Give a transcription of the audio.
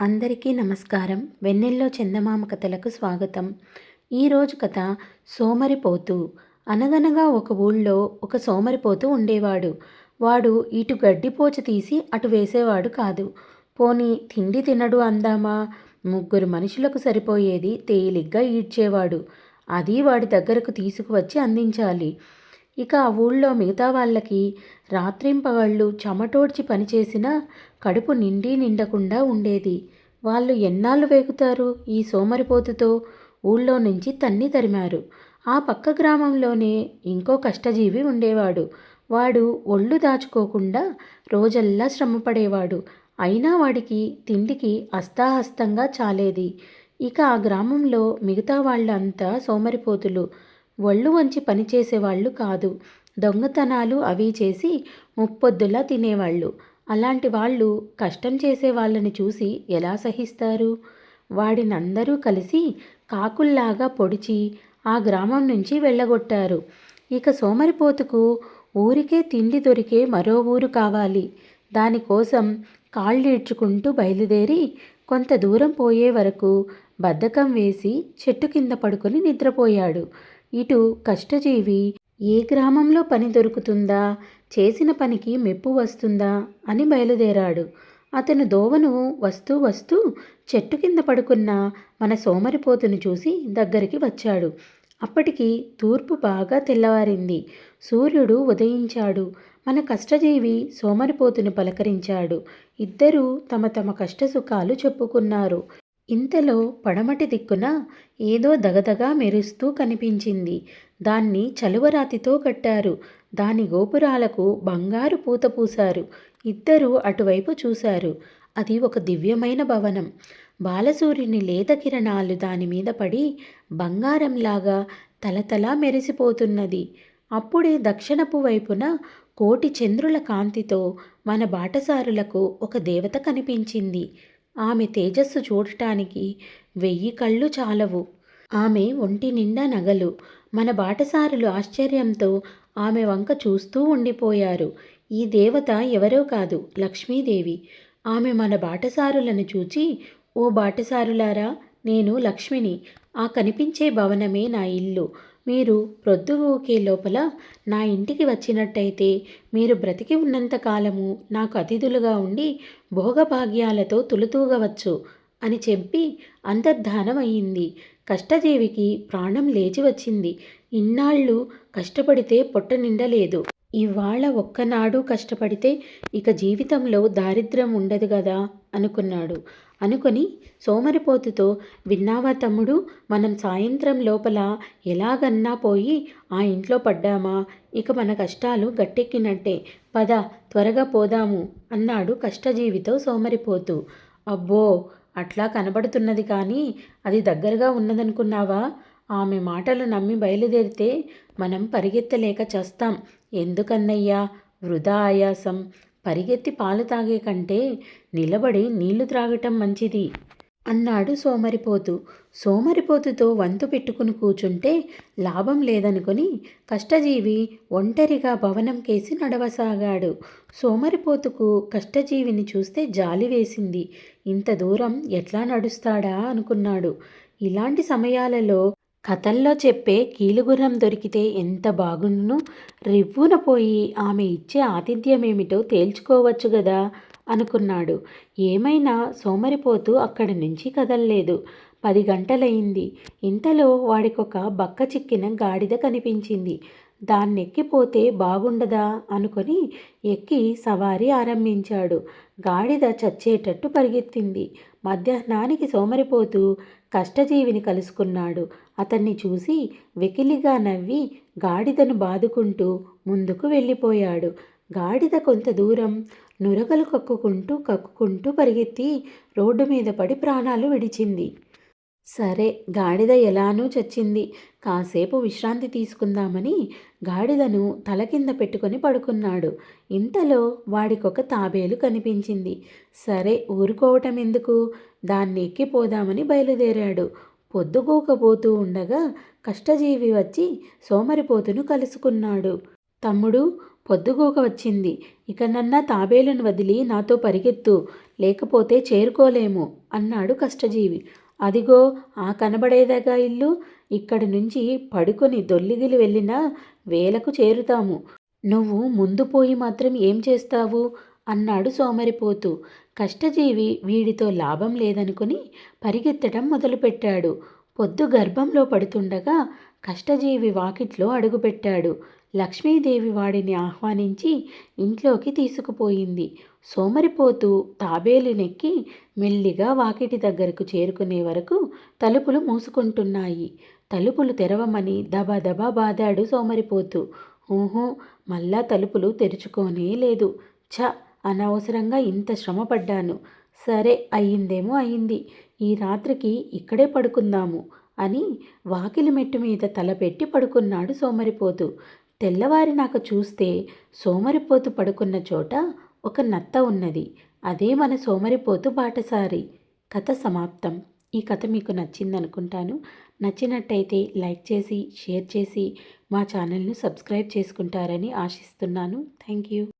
అందరికీ నమస్కారం. వెన్నెల్లో చందమామ కథలకు స్వాగతం. ఈరోజు కథ సోమరిపోతు. అనగనగా ఒక ఊళ్ళో ఒక సోమరిపోతు ఉండేవాడు. వాడు ఇటు గడ్డిపోచ తీసి అటు వేసేవాడు కాదు. పోనీ తిండి తినడు అందామా? ముగ్గురు మనుషులకు సరిపోయేది తేలిగ్గా ఈడ్చేవాడు. అది వాడి దగ్గరకు తీసుకువచ్చి అందించాలి. ఇక ఆ ఊళ్ళో మిగతా వాళ్ళకి రాత్రింపగళ్ళు చెమటోడ్చి పనిచేసినా కడుపు నిండి నిండకుండా ఉండేది. వాళ్ళు ఎన్నాళ్ళు వేగుతారు ఈ సోమరిపోతుతో? ఊళ్ళో నుంచి తన్ని తరిమారు. ఆ పక్క గ్రామంలోనే ఇంకో కష్టజీవి ఉండేవాడు. వాడు ఒళ్ళు దాచుకోకుండా రోజల్లా శ్రమపడేవాడు. అయినా వాడికి తిండికి అస్తాహస్తంగా చాలేది. ఇక ఆ గ్రామంలో మిగతా వాళ్ళంతా సోమరిపోతులు. ఒళ్ళు వంచి పనిచేసేవాళ్ళు కాదు. దొంగతనాలు అవి చేసి ముప్పొద్దులా తినేవాళ్ళు. అలాంటి వాళ్ళు కష్టం చేసే వాళ్ళని చూసి ఎలా సహిస్తారు? వాడినందరూ కలిసి కాకుల్లాగా పొడిచి ఆ గ్రామం నుంచి వెళ్ళగొట్టారు. ఇక సోమరిపోతుకు ఊరికే తిండి దొరికే మరో ఊరు కావాలి. దానికోసం కాళ్ళీడ్చుకుంటూ బయలుదేరి కొంత దూరం పోయే వరకు బద్ధకం వేసి చెట్టు కింద పడుకొని నిద్రపోయాడు. ఇటు కష్టజీవి ఏ గ్రామంలో పని దొరుకుతుందా? చేసిన పనికి మెప్పు వస్తుందా? అని బయలుదేరాడు. అతను దోవను వస్తూ వస్తూ చెట్టు కింద పడుకున్న మన సోమరిపోతును చూసి దగ్గరికి వచ్చాడు. అప్పటికి తూర్పు బాగా తెల్లవారింది. సూర్యుడు ఉదయించాడు. మన కష్టజీవి సోమరిపోతుని పలకరించాడు. ఇద్దరూ తమ తమ కష్టసుఖాలు చెప్పుకున్నారు. ఇంతలో పడమటి దిక్కున ఏదో దగదగా మెరుస్తూ కనిపించింది. దాన్ని చలువరాతితో కట్టారు. దాని గోపురాలకు బంగారు పూత పూశారు. ఇద్దరూ అటువైపు చూశారు. అది ఒక దివ్యమైన భవనం. బాలసూర్యుని లేత కిరణాలు దాని మీద పడి బంగారంలాగా తలతలా మెరిసిపోతున్నది. అప్పుడే దక్షిణపు వైపున కోటి చంద్రుల కాంతితో మన బాటసారులకు ఒక దేవత కనిపించింది. ఆమె తేజస్సు చూడటానికి వెయ్యి కళ్ళు చాలవు. ఆమె ఒంటి నిండా నగలు. మన బాటసారులు ఆశ్చర్యంతో ఆమె వంక చూస్తూ ఉండిపోయారు. ఈ దేవత ఎవరో కాదు లక్ష్మీదేవి. ఆమె మన బాటసారులను చూచి ఓ బాటసారులారా నేను లక్ష్మిని. ఆ కనిపించే భవనమే నా ఇల్లు. మీరు ప్రొద్దుగూకే లోపల నా ఇంటికి వచ్చినట్టయితే మీరు బ్రతికి ఉన్నంత కాలము నాకు అతిథులుగా ఉండి భోగభాగ్యాలతో తులుతూగవచ్చు అని చెప్పి అంతర్ధానమయ్యింది. కష్టజీవికి ప్రాణం లేచి వచ్చింది. ఇన్నాళ్ళు కష్టపడితే పొట్ట నిండలేదు. ఇవాళ ఒక్కనాడు కష్టపడితే ఇక జీవితంలో దారిద్ర్యం ఉండదు కదా అనుకున్నాడు. అనుకొని సోమరిపోతుతో విన్నావా తమ్ముడు మనం సాయంత్రం లోపల ఎలాగన్నా పోయి ఆ ఇంట్లో పడ్డామా? ఇక మన కష్టాలు గట్టెక్కినట్టే. పద త్వరగా పోదాము అన్నాడు కష్టజీవితో సోమరిపోతు. అబ్బో అట్లా కనబడుతున్నది కానీ అది దగ్గరగా ఉన్నదనుకున్నావా? ఆమె మాటలు నమ్మి బయలుదేరితే మనం పరిగెత్తలేక చస్తాం. ఎందుకన్నయ్యా? వృధా ఆయాసం. పరిగెత్తి పాలు తాగే కంటే నిలబడి నీళ్ళు త్రాగటం మంచిది అన్నాడు సోమరిపోతు. సోమరిపోతుతో వంతు పెట్టుకుని కూచుంటే లాభం లేదనుకుని కష్టజీవి ఒంటరిగా భవనం కేసి నడవసాగాడు. సోమరిపోతుకు కష్టజీవిని చూస్తే జాలి వేసింది. ఇంత దూరం ఎట్లా నడుస్తాడా అనుకున్నాడు. ఇలాంటి సమయాలలో కథల్లో చెప్పే కీలుగుర్రం దొరికితే ఎంత బాగుండును? రివ్వున పోయి ఆమె ఇచ్చే ఆతిథ్యమేమిటో తేల్చుకోవచ్చు గదా? అనుకున్నాడు. ఏమైనా సోమరిపోతూ అక్కడి నుంచి కదల్లేదు. పది గంటలయింది. ఇంతలో వాడికొక బక్క చిక్కిన గాడిద కనిపించింది. దాన్నెక్కిపోతే బాగుండదా? అనుకొని ఎక్కి సవారీ ఆరంభించాడు. గాడిద చచ్చేటట్టు పరిగెత్తింది. మధ్యాహ్నానికి సోమరిపోతూ కష్టజీవిని కలుసుకున్నాడు. అతన్ని చూసి వెకిలిగా నవ్వి గాడిదను బాదుకుంటూ ముందుకు వెళ్ళిపోయాడు. గాడిద కొంత దూరం నురగలు కక్కుకుంటూ కక్కుకుంటూ పరిగెత్తి రోడ్డు మీద పడి ప్రాణాలు విడిచింది. సరే గాడిద ఎలానూ చచ్చింది. కాసేపు విశ్రాంతి తీసుకుందామని గాడిదను తల కింద పెట్టుకొని పడుకున్నాడు. ఇంతలో వాడికొక తాబేలు కనిపించింది. సరే ఊరుకోవటం ఎందుకు దాన్ని ఎక్కిపోదామని బయలుదేరాడు. పొద్దుగోకపోతూ ఉండగా కష్టజీవి వచ్చి సోమరిపోతును కలుసుకున్నాడు. తమ్ముడు పొద్దుగోక వచ్చింది. ఇక నన్న తాబేలును వదిలి నాతో పరిగెత్తు. లేకపోతే చేరుకోలేము అన్నాడు కష్టజీవి. అదిగో ఆ కనబడేదగా ఇల్లు? ఇక్కడి నుంచి పడుకొని దొల్లిగిలి వెళ్ళినా వేలకు చేరుతాము. నువ్వు ముందు పోయి మాత్రం ఏం చేస్తావు? అన్నాడు సోమరిపోతూ. కష్టజీవి వీడితో లాభం లేదనుకుని పరిగెత్తడం మొదలుపెట్టాడు. పొద్దు గర్భంలో పడుతుండగా కష్టజీవి వాకిట్లో అడుగుపెట్టాడు. లక్ష్మీదేవి వాడిని ఆహ్వానించి ఇంట్లోకి తీసుకుపోయింది. సోమరిపోతూ తాబేలునెక్కి మెల్లిగా వాకిటి దగ్గరకు చేరుకునే వరకు తలుపులు మూసుకుంటున్నాయి. తలుపులు తెరవమని దబాదబా బాదాడు సోమరిపోతూ. ఊహూ మళ్ళా తలుపులు తెరుచుకోనే లేదు. ఛ అనవసరంగా ఇంత శ్రమపడ్డాను. సరే అయ్యిందేమో అయింది ఈ రాత్రికి ఇక్కడే పడుకుందాము అని వాకిలి మెట్టు మీద తలపెట్టి పడుకున్నాడు సోమరిపోతు. తెల్లవారి నాకు చూస్తే సోమరిపోతు పడుకున్న చోట ఒక నత్త ఉన్నది. అదే మన సోమరిపోతు బాటసారి. కథ సమాప్తం. ఈ కథ మీకు నచ్చిందనుకుంటాను. నచ్చినట్టయితే లైక్ చేసి షేర్ చేసి మా ఛానల్ను సబ్స్క్రైబ్ చేసుకుంటారని ఆశిస్తున్నాను. Thank you